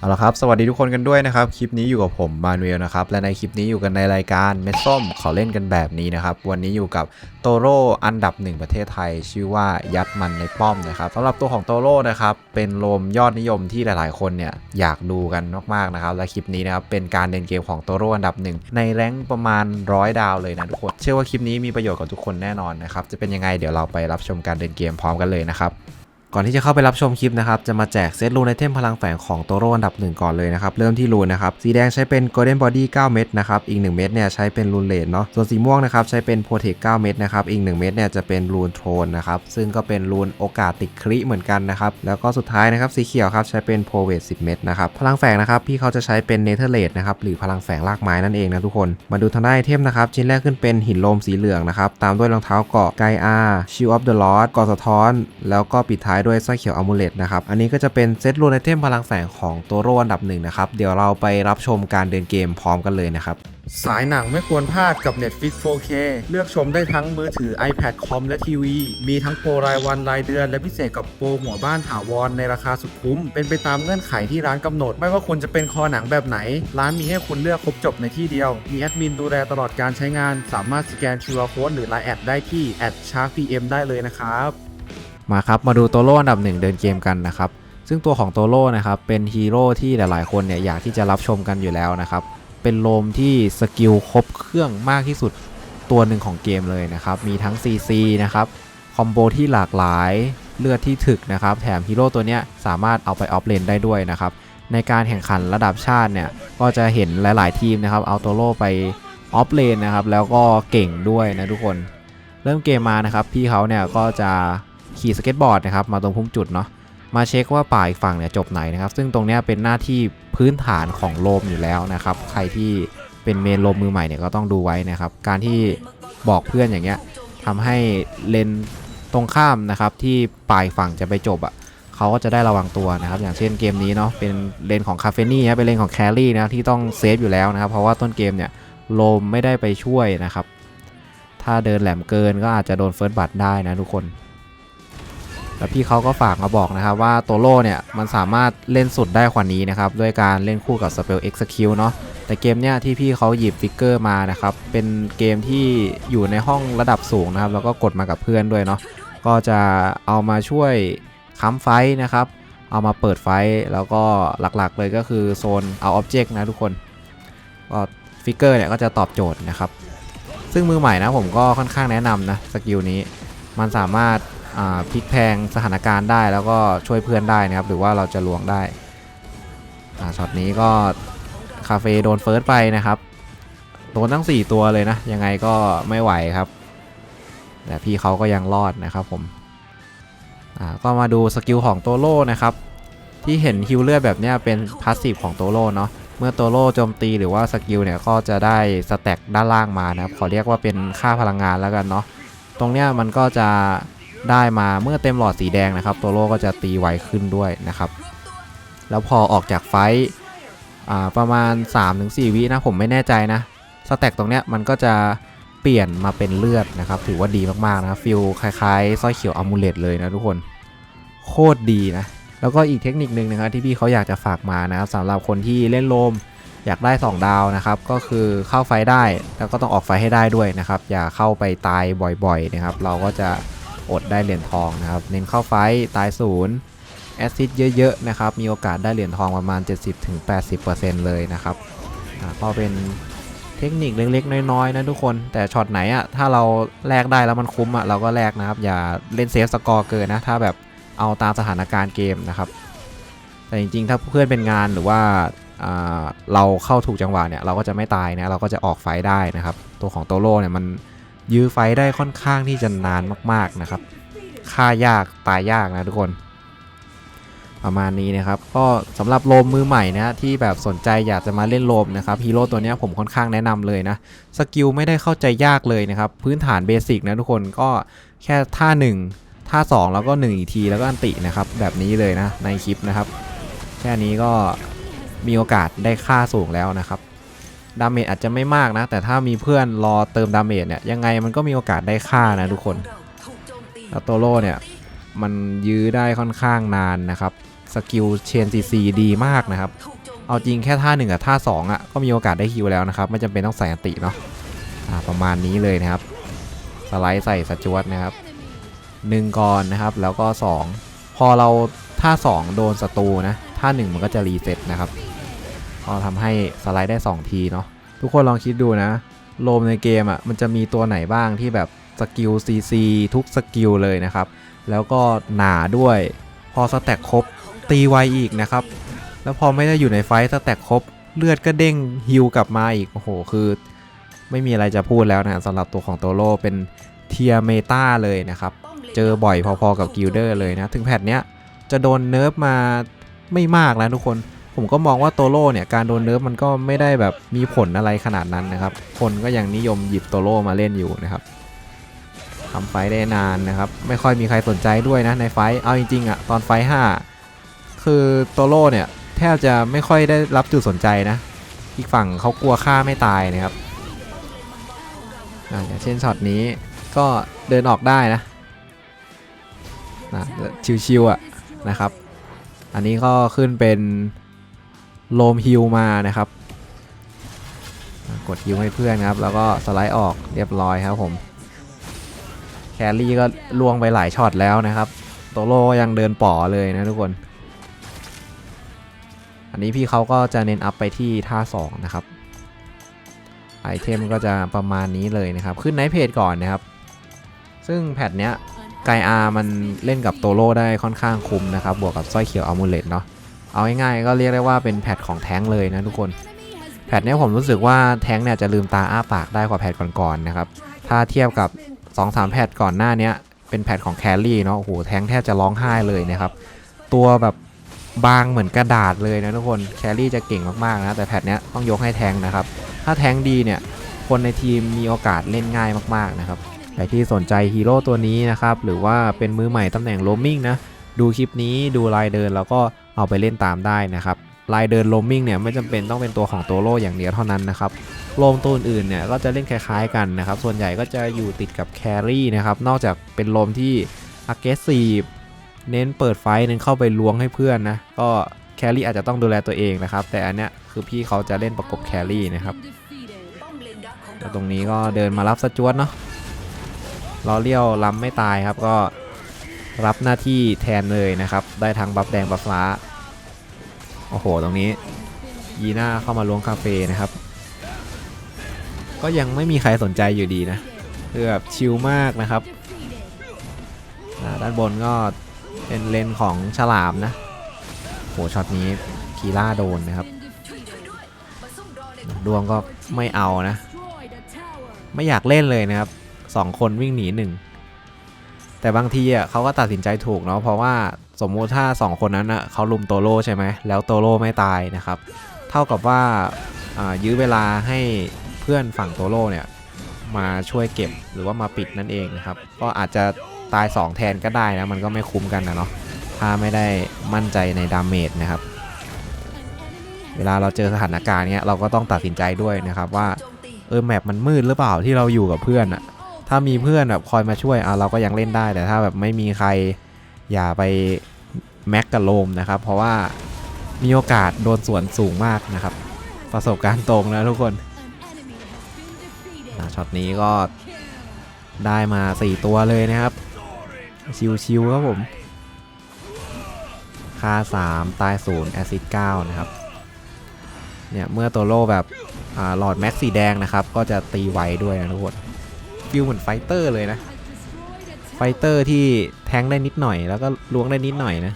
เอาละครับ สวัสดีทุกคนกันด้วยนะครับ คลิปนี้อยู่กับผมมานูเอลนะครับ และในคลิปนี้อยู่กันในรายการเม็ดส้มขอเล่นกันแบบนี้นะครับ วันนี้อยู่กับโตโร่อันดับหนึ่งประเทศไทย ชื่อว่ายัดมันในป้อมนะครับสำหรับตัวของโตโร่นะครับ เป็นลมยอดนิยมที่หลายๆ คนเนี่ยอยากดูกันมากๆนะครับ และคลิปนี้นะครับเป็นการเล่นเกมของโตโร่อันดับหนึ่งในแรงประมาณร้อยดาวเลยนะทุกคน เชื่อว่าคลิปนี้มีประโยชน์กับทุกคนแน่นอนนะครับ จะเป็นยังไงเดี๋ยวเราไปรับชมการเล่นเกมพร้อมกันเลยนะครับ ก่อนที่จะเข้าไปรับชมคลิปนะครับ จะมาแจกเซตรูนไอเทมพลังแฝงของโตโร่อันดับหนึ่งก่อนเลยนะครับ เริ่มที่รูนนะครับ สีแดงใช้เป็น Golden Body 9 เม็ดนะครับ อีก 1 เม็ดเนี่ยใช้เป็นรูนเลดเนาะ ส่วนสีม่วงนะครับใช้เป็น Protect 9 เม็ดนะครับ อีก 1 เม็ดเนี่ยจะเป็นรูนโทนนะครับ ซึ่งก็เป็นรูนโอกาสติดคริเหมือนกันนะครับ แล้วก็สุดท้ายนะครับสีเขียวครับใช้เป็นโพเวท10 เม็ดนะครับ พลังแฝงนะครับพี่เขาจะใช้เป็นเนเธอร์เลดนะครับหรือพลังแฝงรากไม้นั่นเองนะทุกคน มาดูทางด้านไอเทมนะครับชิ้นแรกขึ้นเป็นหินโลมสีเหลืองนะครับตามด้วยรองเท้าเกาะไกอาชิลออฟเดอะลอสกอสะท้อน แล้วก็ปิดท้ายด้วยสร้อยเขียวอมูเลตนะครับ อันนี้ก็จะเป็นเซตรูนไอเทมพลังแฝงของโตโรอันดับหนึ่งนะครับ เดี๋ยวเราไปรับชมการเดินเกมพร้อมกันเลยนะครับ สายหนังไม่ควรพลาดกับ Netflix 4K เลือกชมได้ทั้งมือถือ iPad คอมและทีวี มีทั้งโปรรายวันรายเดือน และพิเศษกับโปรหัวบ้านถาวรในราคาสุดคุ้ม เป็นไปตามเงื่อนไขที่ร้านกำหนด ไม่ว่าคุณจะเป็นคอหนังแบบไหน ร้านมีให้คุณเลือกครบจบในที่เดียว มีแอดมินดูแลตลอดการใช้งาน สามารถสแกน QR Code หรือ Line แอดได้ที่ @sharkpm ได้เลยนะครับ มาครับมาดูโตโร่อันดับหนึ่งเดินเกมกันนะครับซึ่งตัวของโตโร่นะครับเป็นฮีโร่ที่หลายๆ คนเนี่ยอยากที่จะรับชมกันอยู่แล้วนะครับเป็นโลมที่สกิลครบเครื่องมากที่สุดตัวหนึ่งของเกมเลยนะครับมีทั้ง CC นะครับคอมโบที่หลากหลายเลือดที่ถึกนะครับแถมฮีโร่ตัวเนี้ยสามารถเอาไปออฟเลนได้ด้วยนะครับในการแข่งขันระดับชาติเนี่ยก็จะเห็นหลาย ๆ ทีมนะครับเอาโตโร่ไปออฟเลนนะครับแล้วก็เก่งด้วยนะทุกคน เริ่มเกมมานะครับพี่เขาเนี่ยก็จะ ขี่สเก็ตบอร์ดนะครับมาตรงพุ่มจุดเนาะมาเช็คว่าป่าอีกฝั่งเนี่ยจบไหนนะครับ ซึ่งตรงนี้เป็นหน้าที่พื้นฐานของโลมอยู่แล้วนะครับ ใครที่เป็นเมนโลมมือใหม่เนี่ยก็ต้องดูไว้นะครับ การที่บอกเพื่อนอย่างเงี้ยทำให้เลนตรงข้ามนะครับ ที่ปลายฝั่งจะไปจบอะ่ะเขาก็จะได้ระวังตัวนะครับ อย่างเช่นเกมนี้เนาะเป็นเลนของคาเฟนี่นะเป็นเลนของแครี่นะที่ต้องเซฟอยู่แล้วนะครับ เพราะว่าต้นเกมเนี่ยโลมไม่ได้ไปช่วยนะครับ ถ้าเดินแหลมเกินก็อาจจะโดนเฟิร์สบัตได้นะทุกคน แล้วพี่เขาก็ฝากมาบอกนะครับว่าโตโร่เนี่ยมันสามารถเล่นสุดได้กว่านี้นะครับด้วยการเล่นคู่กับสเปล Execute เนาะแต่เกมเนี้ยที่พี่เขาหยิบฟิกเกอร์มานะครับเป็นเกมที่อยู่ในห้องระดับสูงนะครับแล้วก็กดมากับเพื่อนด้วยเนาะก็จะเอามาช่วยค้ำไฟนะครับเอามาเปิดไฟแล้วก็หลักๆเลยก็คือโซนเอาออบเจกต์นะทุกคนก็ฟิกเกอร์เนี่ยก็จะตอบโจทย์นะครับ ซึ่งมือใหม่นะผมก็ค่อนข้างแนะนำนะสกิลนี้ มันสามารถ พลิกแพงสถานการณ์ได้แล้วก็ช่วยเพื่อนได้นะครับ หรือว่าเราจะลวงได้ช็อตนี้ก็คาเฟ่โดนเฟิร์สไปนะครับ โดนทั้ง 4 ตัวเลยนะ ยังไงก็ไม่ไหวครับ แต่พี่เขาก็ยังรอดนะครับผมก็มาดูสกิลของโตโร่นะครับ ที่เห็นฮิลเลือดแบบนี้เป็นพาสซีฟของโตโร่เนาะเมื่อโตโร่โจมตีหรือว่าสกิลเนี่ยก็จะได้สแต็กด้านล่างมานะครับ ขอเรียกว่าเป็นค่าพลังงานแล้วกันเนาะตรงเนี้ยมันก็จะ ได้มาเมื่อเต็มหลอดสีแดงนะครับ ตัวโลก็จะตีไวขึ้นด้วยนะครับ แล้วพอออกจากไฟอ่าประมาณ 3-4 วินะผมไม่แน่ใจนะสแต็กตรงเนี้ยมันก็จะเปลี่ยนมาเป็นเลือดนะครับ ถือว่าดีมากๆนะฟิลคล้ายๆสร้อยเขียวอมูเลตเลยนะทุกคน โคตรดีนะ แล้วก็อีกเทคนิคนึงนะครับที่พี่เขาอยากจะฝากมานะครับสำหรับคนที่เล่นโลมอยากได้ 2 ดาวนะครับ ก็คือเข้าไฟได้แล้วก็ต้องออกไฟให้ได้ด้วยนะครับ อย่าเข้าไปตายบ่อยๆนะครับ เราก็จะ อดได้เหรียญทองนะครับ เน้นเข้าไฟตายศูนย์แอซิดเยอะๆนะครับ มีโอกาสได้เหรียญทองประมาณ 70-80%เลยนะครับอ่าก็เป็นเทคนิคเล็กๆ น้อยๆนะทุกคน แต่ช็อตไหนอะถ้าเราแลกได้แล้วมันคุ้มอะเราก็แลกนะครับ อย่าเล่นเซฟสกอร์เกินนะ ถ้าแบบเอาตามสถานการณ์เกมนะครับ แต่จริงๆ ถ้าเพื่อนเป็นงานหรือว่าอ่าเราเข้าถูกจังหวะเนี่ย เราก็จะไม่ตายนะ เราก็จะออกไฟได้นะครับ ตัวของโตโร่เนี่ยมัน ยื้อไฟได้ค่อนข้างที่จะนานมากๆนะครับฆ่ายากตายยากนะทุกคน ประมาณนี้นะครับ ก็สำหรับโลมมือใหม่นะที่แบบสนใจอยากจะมาเล่นโลมนะครับฮีโร่ตัวนี้ผมค่อนข้างแนะนำเลยนะสกิลไม่ได้เข้าใจยากเลยนะครับพื้นฐานเบสิกนะทุกคนก็แค่ท่า 1 ท่า 2 แล้วก็ 1 อีกทีแล้วก็อันตินะครับแบบนี้เลยนะในคลิปนะครับ แค่นี้ก็มีโอกาสได้ค่าสูงแล้วนะครับ ดาเมจอาจจะไม่มากนะ แต่ถ้ามีเพื่อนรอเติมดาเมจเนี่ยยังไงมันก็มีโอกาสได้ค่านะทุกคนแล้วโตโร่เนี่ยมันยื้อได้ค่อนข้างนานนะครับสกิลเชนซีซีดีมากนะครับ เอาจริงแค่ท่าหนึ่งกับท่าสองอะก็มีโอกาสได้คิวแล้วนะครับ ไม่จำเป็นต้องใส่อันติเนาะประมาณนี้เลยนะครับ สไลด์ใส่สจวตนะครับหนึ่งก่อนนะครับแล้วก็ 2 พอเราท่า 2 โดนศัตรูนะท่า 1 มันก็จะรีเซ็ตนะครับ ก็ทำให้สไลด์ได้ 2 ทีเนาะทุกคนลองคิดดูนะโลมในเกมอะมันจะมีตัวไหนบ้างที่แบบสกิล CC ทุกสกิลเลยนะครับ แล้วก็หนาด้วย พอสแต็กครบตีไวอีกนะครับ แล้วพอไม่ได้อยู่ในไฟสแต็กครบเลือดก็เด้งฮิวกลับมาอีก โอ้โห คือ ไม่มีอะไรจะพูดแล้วนะสำหรับตัวของโตโรเป็นเทียเมตาเลยนะครับ เจอบ่อยพอๆกับกิลเดอร์เลยนะ ถึงแพทเนี้ยจะโดนเนิร์ฟมาไม่มากนะทุกคน ผมก็มองว่าโตโร่เนี่ยการโดนเนิร์ฟมันก็ไม่ได้แบบมีผลอะไรขนาดนั้นนะครับ คนก็ยังนิยมหยิบโตโร่มาเล่นอยู่นะครับทำไฟได้นานนะครับ ไม่ค่อยมีใครสนใจด้วยนะในไฟเอาจริงๆอะตอนไฟห้าคือโตโร่เนี่ยแทบจะไม่ค่อยได้รับจุดสนใจนะ อีกฝั่งเขากลัวฆ่าไม่ตายนะครับอ่าอย่างเช่นช็อตนี้ก็เดินออกได้นะนะชิวๆอะนะครับ อันนี้ก็ขึ้นเป็น โลมฮิลมานะครับ กดฮิลให้เพื่อนครับ แล้วก็สไลด์ออกเรียบร้อยครับผม แครี่ก็ล่วงไปหลายช็อตแล้วนะครับโตโร่ยังเดินป่อเลยนะทุกคน อันนี้พี่เขาก็จะเน้นอัพไปที่ท่า 2 นะครับ ไอเทมก็จะประมาณนี้เลยนะครับ ขึ้นไนท์เพจก่อนนะครับ ซึ่งแพทเนี้ยไกอามันเล่นกับโตโร่ได้ค่อนข้างคุ้มนะครับ บวกกับสร้อยเขียวอัลมูเลตเนาะ เอาง่ายๆก็เรียกได้ว่าเป็นแพทของแท้งเลยนะทุกคน แพทเนี้ยผมรู้สึกว่าแท้งเนี่ยจะลืมตาอ้าปากได้กว่าแพทก่อนๆนะครับ ถ้าเทียบกับ 2-3 แพทก่อนหน้านี้เป็นแพทของแคลรี่เนาะ โอ้โห แท้งแทบจะร้องไห้เลยนะครับ ตัวแบบบางเหมือนกระดาษเลยนะทุกคน แคลรี่จะเก่งมากๆนะ แต่แพทเนี้ยต้องยกให้แท้งนะครับ ถ้าแท้งดีเนี่ยคนในทีมมีโอกาสเล่นง่ายมากๆนะครับใครที่สนใจฮีโร่ตัวนี้นะครับ หรือว่าเป็นมือใหม่ตำแหน่งโรมมิ่งนะ ดูคลิปนี้ดูลายเดินแล้วก็ เอาไปเล่นตามได้นะครับลายเดินโรมมิ่งเนี่ยไม่จำเป็นต้องเป็นตัวของตัวโลอย่างเดียวเท่านั้นนะครับโลมตัวอื่นเนี่ยก็จะเล่นคล้ายๆกันนะครับ ส่วนใหญ่ก็จะอยู่ติดกับแครี่นะครับ นอกจากเป็นโลมที่ aggressive เน้นเปิดไฟเน้นเข้าไปล้วงให้เพื่อนนะ ก็แครี่อาจจะต้องดูแลตัวเองนะครับ แต่อันเนี้ยคือพี่เขาจะเล่นประกบแครี่นะครับแล้วตรงนี้ก็เดินมารับสจวตเนาะล้อเลี้ยวล้ำไม่ตายครับก็รับหน้าที่แทนเลยนะครับ ได้ทั้งบัฟแดงบัฟฟ้า โอ้โห ตรงนี้ยีน่าเข้ามาล้วงคาเฟ่นะครับ ก็ยังไม่มีใครสนใจอยู่ดีนะคือแบบชิลมากนะครับ ด้านบนก็เป็นเลนของฉลามนะโหช็อตนี้คีล่าโดนนะครับ ดวงก็ไม่เอานะ ไม่อยากเล่นเลยนะครับสองคนวิ่งหนีหนึ่งแต่บางทีอะเขาก็ตัดสินใจถูกเนาะเพราะว่า สมมุติถ้า 2 คนนั้นอะเขาลุมโตโร่ใช่ไหมแล้วโตโร่ไม่ตายนะครับ เท่ากับว่าายื้อเวลาให้เพื่อนฝั่งโตโร่เนี่ยมาช่วยเก็บหรือว่ามาปิดนั่นเองนะครับ ก็อาจจะตาย 2 แทนก็ได้นะ มันก็ไม่คุ้มกันนะเนาะถ้าไม่ได้มั่นใจในดาเมจนะครับ เวลาเราเจอสถานการณ์เนี้ยเราก็ต้องตัดสินใจด้วยนะครับว่าเออแมปมันมืดหรือเปล่าที่เราอยู่กับเพื่อนอะถ้ามีเพื่อนแบบคอยมาช่วยอะเราก็ยังเล่นได้แต่ถ้าแบบไม่มีใคร อย่าไปแม็กกับโลมนะครับ เพราะว่ามีโอกาสโดนสวนสูงมากนะครับ ประสบการณ์ตรงนะทุกคนอะช็อตนี้ก็ได้มา 4 ตัวเลยนะครับ ชิวๆครับผม ค่า 3 ตาย0แอซิด9นะครับ เนี่ย เมื่อตัวโล่แบบหลอดแม็กสีแดงนะครับ ก็จะตีไวด้วยนะทุกคนฟิลเหมือนไฟเตอร์เลยนะ ไฟเตอร์ที่ แทงได้นิดหน่อยแล้วก็ล้วงได้นิดหน่อยนะ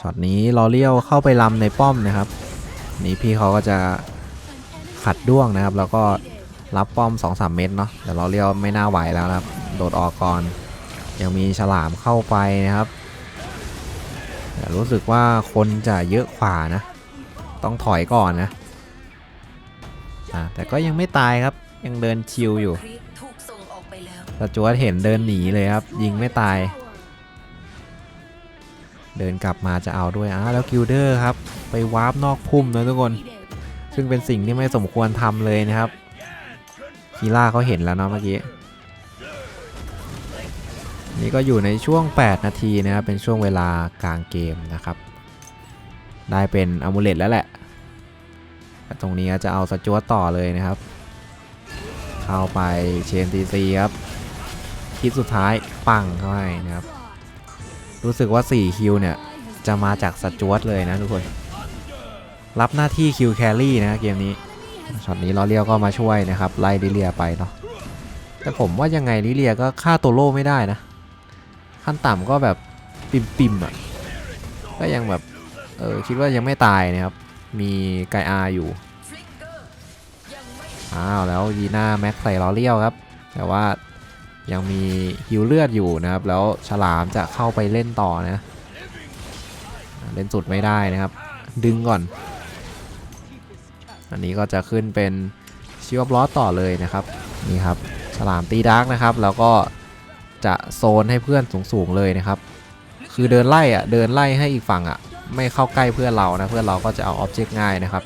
ช็อตนี้ลอเลียวเข้าไปลำในป้อมนะครับ นี่พี่เขาก็จะขัดด้วงนะครับ แล้วก็รับป้อม 2-3 เม็ดเนาะแต่ลอเลียวไม่น่าไหวแล้วนะครับ โดดออกก่อน ยังมีฉลามเข้าไปนะครับแต่รู้สึกว่าคนจะเยอะขวานะ ต้องถอยก่อนนะอะแต่ก็ยังไม่ตายครับยังเดินชิวอยู่ถูกส่งออกไปแล้วสจวตเห็นเดินหนีเลยครับ ยิงไม่ตาย เดินกลับมาจะเอาด้วยอ้าแล้วกิลเดอร์ครับ ไปวาร์ปนอกพุ่มนะทุกคน ซึ่งเป็นสิ่งที่ไม่สมควรทำเลยนะครับคีล่าเขาเห็นแล้วเนาะเมื่อกี้นี่ก็อยู่ในช่วง 8 นาทีนะครับ เป็นช่วงเวลากลางเกมนะครับ ได้เป็นอมูเลตแล้วแหละ ตรงนี้จะเอาสจวตต่อเลยนะครับ เข้าไปเชนทีซีครับ คิดสุดท้ายปังเข้าให้นะครับ รู้สึกว่า 4 คิวเนี่ย จะมาจากสจวตเลยนะทุกคน รับหน้าที่คิวแครี่นะเกมนี้ช็อตนี้ล้อเลียวก็มาช่วยนะครับ ไล่ลิเลียไปเนาะแต่ผมว่ายังไงลิเลียก็ฆ่าตัวโล่ไม่ได้นะ ขั้นต่ำก็แบบปิมปิมๆอะก็ยังแบบเออคิดว่ายังไม่ตายนะครับ มีไกอาอยู่อ้าวแล้วยีน่าแม็กใส่ล้อเลียวครับ แต่ว่า ยังมีฮิวเลือดอยู่นะครับ แล้วฉลามจะเข้าไปเล่นต่อนะ เล่นสุดไม่ได้นะครับ ดึงก่อน อันนี้ก็จะขึ้นเป็นชิวบลอสต่อเลยนะครับ นี่ครับ ฉลามตีดาร์กนะครับ แล้วก็จะโซนให้เพื่อนสูงๆเลยนะครับ คือเดินไล่อะเดินไล่ให้อีกฝั่งอะไม่เข้าใกล้เพื่อนเรานะ เพื่อนเราก็จะเอาออบเจกต์ง่ายนะครับ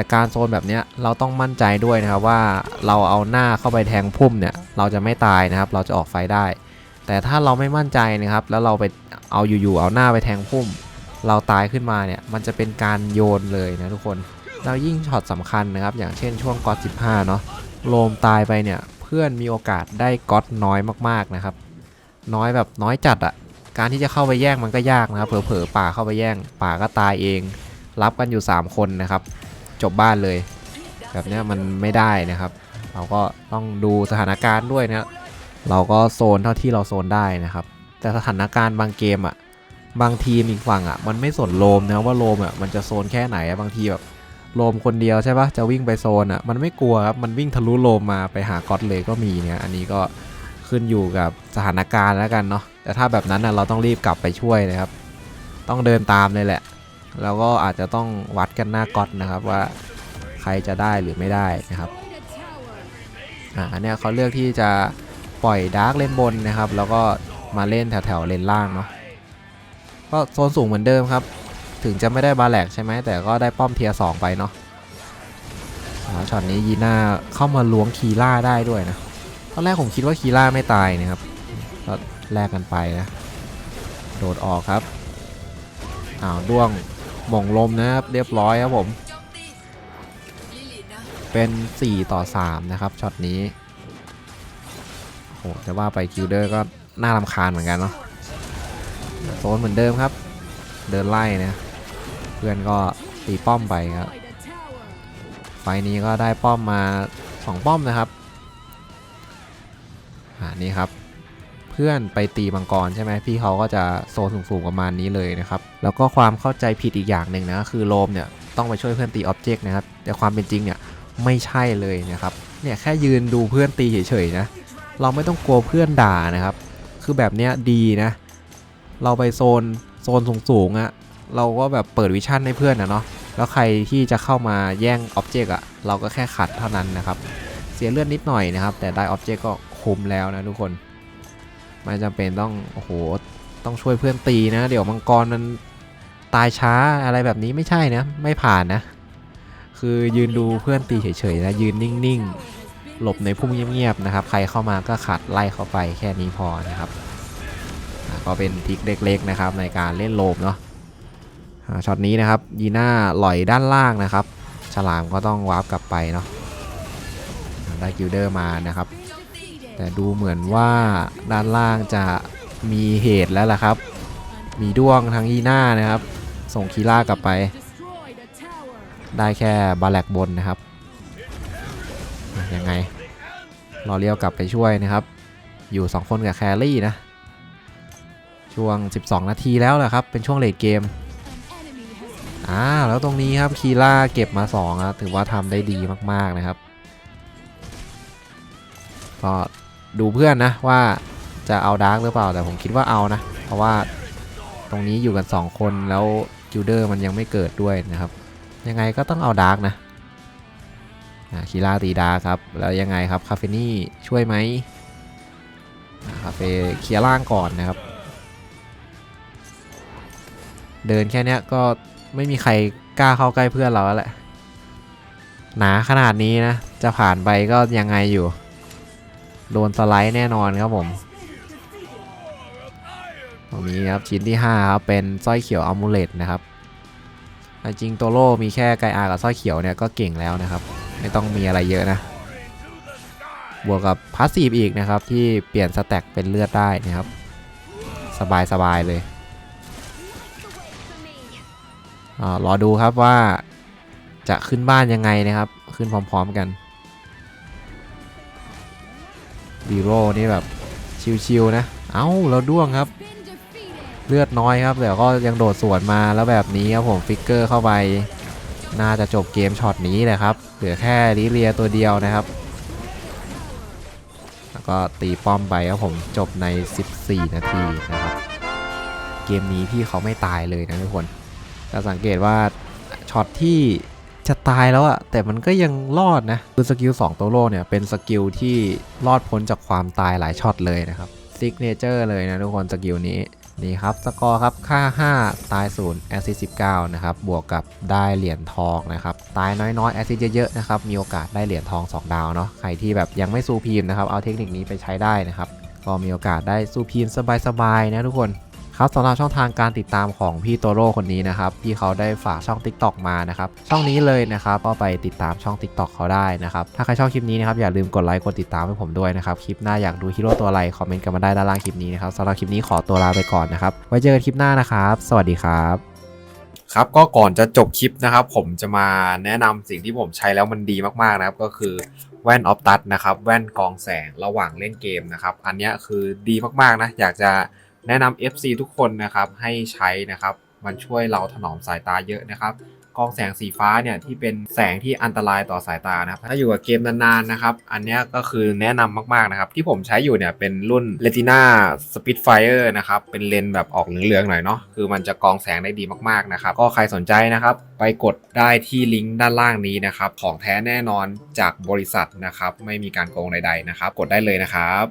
แต่การโซนแบบนี้เราต้องมั่นใจด้วยนะครับว่าเราเอาหน้าเข้าไปแทงพุ่มเนี่ยเราจะไม่ตายนะครับ เราจะออกไฟได้ แต่ถ้าเราไม่มั่นใจนะครับ แล้วเราไปเอาอยู่ๆเอาหน้าไปแทงพุ่ม เราตายขึ้นมาเนี่ยมันจะเป็นการโยนเลยนะทุกคนแล้วยิ่งช็อตสำคัญนะครับ อย่างเช่นช่วงก๊อต15 เนาะโลมตายไปเนี่ยเพื่อนมีโอกาสได้ก๊อตน้อยมากๆนะครับ น้อยแบบน้อยจัดอะการที่จะเข้าไปแย่งมันก็ยากนะครับ เผลอๆป่าเข้าไปแย่งป่าก็ตายเอง รับกันอยู่ 3 คนนะครับ จบบ้านเลย แบบเนี้ยมันไม่ได้นะครับ เราก็ต้องดูสถานการณ์ด้วยนะเราก็โซนเท่าที่เราโซนได้นะครับ แต่สถานการณ์บางเกมอะบางทีมอีกฝั่งอะมันไม่สนโลมนะว่าโลมอะมันจะโซนแค่ไหนอะบางทีแบบโลมคนเดียวใช่ปะจะวิ่งไปโซนอะมันไม่กลัวครับมันวิ่งทะลุโลมมาไปหาก๊อตเลยก็มีเนี่ยอันนี้ก็ขึ้นอยู่กับสถานการณ์แล้วกันเนาะแต่ถ้าแบบนั้นน่ะเราต้องรีบกลับไปช่วยนะครับ ต้องเดินตามเลยแหละ แล้วก็อาจจะต้องวัดกันหน้าก๊อตนะครับว่าใครจะได้หรือไม่ได้นะครับอ่าอันเนี้ยเขาเลือกที่จะปล่อยดาร์กเล่นบนนะครับ แล้วก็มาเล่นแถวๆเลนล่างเนาะก็โซนสูงเหมือนเดิมครับ ถึงจะไม่ได้บาแลกใช่ไหมแต่ก็ได้ป้อมเทียร์สไปเนาะช็อตนี้ยีน่าเข้ามาล้วงคีล่าได้ด้วยนะตอนแรกผมคิดว่าคีล่าไม่ตายนะครับก็แลกกันไปนะ โดดออกครับอ้าวด้วง หม่งลมนะครับเรียบร้อยครับผม เป็น 4 ต่อ 3 นะครับช็อตนี้โอ้จะว่าไปคิวเดอร์ก็น่ารำคาญเหมือนกันเนาะโซนเหมือนเดิมครับ เดินไล่นะเพื่อนก็ตีป้อมไปครับ ไฟนี้ก็ได้ป้อมมา 2 ป้อมนะครับอ่านี่ครับ พื่อนไปตีมังกรใช่ไหมพี่เขาก็จะโซนสูงๆประมาณนี้เลยนะครับแล้วก็ความเข้าใจผิดอีกอย่างหนึ่งนะคือโลมเนี่ยต้องไปช่วยเพื่อนตีออบเจกต์นะครับแต่ความเป็นจริงเนี่ยไม่ใช่เลยนะครับเนี่ยแค่ยืนดูเพื่อนตีเฉยๆนะเราไม่ต้องกลัวเพื่อนด่านะครับ คือแบบเนี้ยดีนะ เราไปโซนโซนสูงๆอะ่ะเราก็แบบเปิดวิชั่นให้เพื่อนนะเนาะแล้วใครที่จะเข้ามาแย่งอ็อบเจกต์อะเราก็แค่ขัดเท่านั้นนะครับ เสียเลือดนิดหน่อยนะครับ แต่ได้อ็อบเจกต์ก็คุ้มแล้วนะทุกคน ไม่จำเป็นต้องโอ้โหต้องช่วยเพื่อนตีนะ เดี๋ยวมังกรมันตายช้าอะไรแบบนี้ไม่ใช่นะ ไม่ผ่านนะ คือยืนดูเพื่อนตีเฉยๆนะยืนนิ่งๆ หลบในพุ่มเงียบๆนะครับ ใครเข้ามาก็ขัดไล่เข้าไปแค่นี้พอนะครับก็เป็นทิกเล็กๆนะครับในการเล่นโลมเนาะช็อตนี้นะครับยีน่าหล่อยด้านล่างนะครับ ฉลามก็ต้องวาร์ปกลับไปเนาะได้กิลเดอร์มานะครับ แต่ดูเหมือนว่าด้านล่างจะมีเหตุแล้วล่ะครับ มีด้วงทั้งยีน่านะครับ ส่งคีล่ากลับไป ได้แค่บาแลกบนนะครับยังไงรอเลี้ยวกลับไปช่วยนะครับ อยู่ 2 คนกับแครี่นะ ช่วง 12 นาทีแล้วแหละครับ เป็นช่วงเลดเกมอ่าแล้วตรงนี้ครับคีล่าเก็บมา2ครับถือว่าทำได้ดีมากๆนะครับ ก็ ดูเพื่อนนะว่าจะเอาดาร์กหรือเปล่าแต่ผมคิดว่าเอานะ เพราะว่าตรงนี้อยู่กัน 2 คนแล้วกิลเดอร์มันยังไม่เกิดด้วยนะครับ ยังไงก็ต้องเอาดาร์กนะคีล่าตีดาร์กครับ แล้วยังไงครับคาเฟนี่ช่วยไหมคาเฟ่เคลียร์ล่างก่อนนะครับ เดินแค่นี้ก็ไม่มีใครกล้าเข้าใกล้เพื่อนเราแล้วแหละหนาขนาดนี้นะ จะผ่านไปก็ยังไงอยู่ โดนสไลด์แน่นอนครับผมตรงนี้ครับชิ้นที่5ครับเป็นสร้อยเขียวอัมูเลตนะครับจริงโตโรมีแค่ไกอากับสร้อยเขียวเนี่ยก็เก่งแล้วนะครับ ไม่ต้องมีอะไรเยอะนะ บวกกับพาสซีฟอีกนะครับ ที่เปลี่ยนสแต็กเป็นเลือดได้นะครับ สบายสบายเลยอารอดูครับว่าจะขึ้นบ้านยังไงนะครับ ขึ้นพร้อมๆกัน บีโร่นี่แบบชิวๆนะ เอ้าเราด้วงครับ เลือดน้อยครับเดี๋ยวก็ยังโดดสวนมาแล้วแบบนี้ครับผมฟิกเกอร์เข้าไป น่าจะจบเกมช็อตนี้แหละครับ เหลือแค่ลิเลียตัวเดียวนะครับ แล้วก็ตีป้อมไปครับผมจบใน 14 นาทีนะครับ เกมนี้พี่เขาไม่ตายเลยนะทุกคนจะสังเกตว่าช็อตที่ จะตายแล้วอะแต่มันก็ยังรอดนะคือสกิล2โตโรเนี่ยเป็นสกิลที่รอดพ้นจากความตายหลายช็อตเลยนะครับซิกเนเจอร์เลยนะทุกคนสกิลนี้นี่ครับสกอร์ครับค่า 5 ตาย0แอสซิส19นะครับบวกกับได้เหรียญทองนะครับตายน้อยๆแอซิสเยอะๆนะครับมีโอกาสได้เหรียญทอง 2 ดาวเนาะใครที่แบบยังไม่สู้พีมนะครับเอาเทคนิคนี้ไปใช้ได้นะครับก็มีโอกาสได้สู้พีมสบายๆนะทุกคน ครับสำหรับช่องทางการติดตามของพี่โตโร่คนนี้นะครับพี่เขาได้ฝากช่อง TikTok มานะครับช่องนี้เลยนะครับก็ไปติดตามช่อง TikTok เขาได้นะครับถ้าใครชอบคลิปนี้นะครับอย่าลืมกดไลค์กดติดตามให้ผมด้วยนะครับคลิปหน้าอยากดูฮีโร่ตัวอะไรคอมเมนต์กันมาได้ด้านล่างคลิปนี้นะครับสำหรับคลิปนี้ขอตัวลาไปก่อนนะครับไว้เจอกันคลิปหน้านะครับ สวัสดีครับครับก็ก่อนจะจบคลิปนะครับ ผมจะมาแนะนำสิ่งที่ผมใช้แล้วมันดีมากๆนะครับ ก็คือแว่นออฟตัดนะครับ แว่นกองแสงระหว่างเล่นเกมนะครับ อันนี้คือดีมากๆนะ อยากจะ แนะนำ FC ทุกคนนะครับให้ใช้นะครับ มันช่วยเราถนอมสายตาเยอะนะครับกองแสงสีฟ้าเนี่ยที่เป็นแสงที่อันตรายต่อสายตานะครับถ้าอยู่กับเกมนานๆนะครับ อันนี้ก็คือแนะนำมากๆนะครับ ที่ผมใช้อยู่เนี่ยเป็นรุ่น Retina Spitfire นะครับ เป็นเลนแบบออกเหลืองๆหน่อยเนาะคือมันจะกองแสงได้ดีมากๆนะครับ ก็ใครสนใจนะครับ ไปกดได้ที่ลิงก์ด้านล่างนี้นะครับ ของแท้แน่นอนจากบริษัทนะครับ ไม่มีการโกงใดๆนะครับ กดได้เลยนะครับ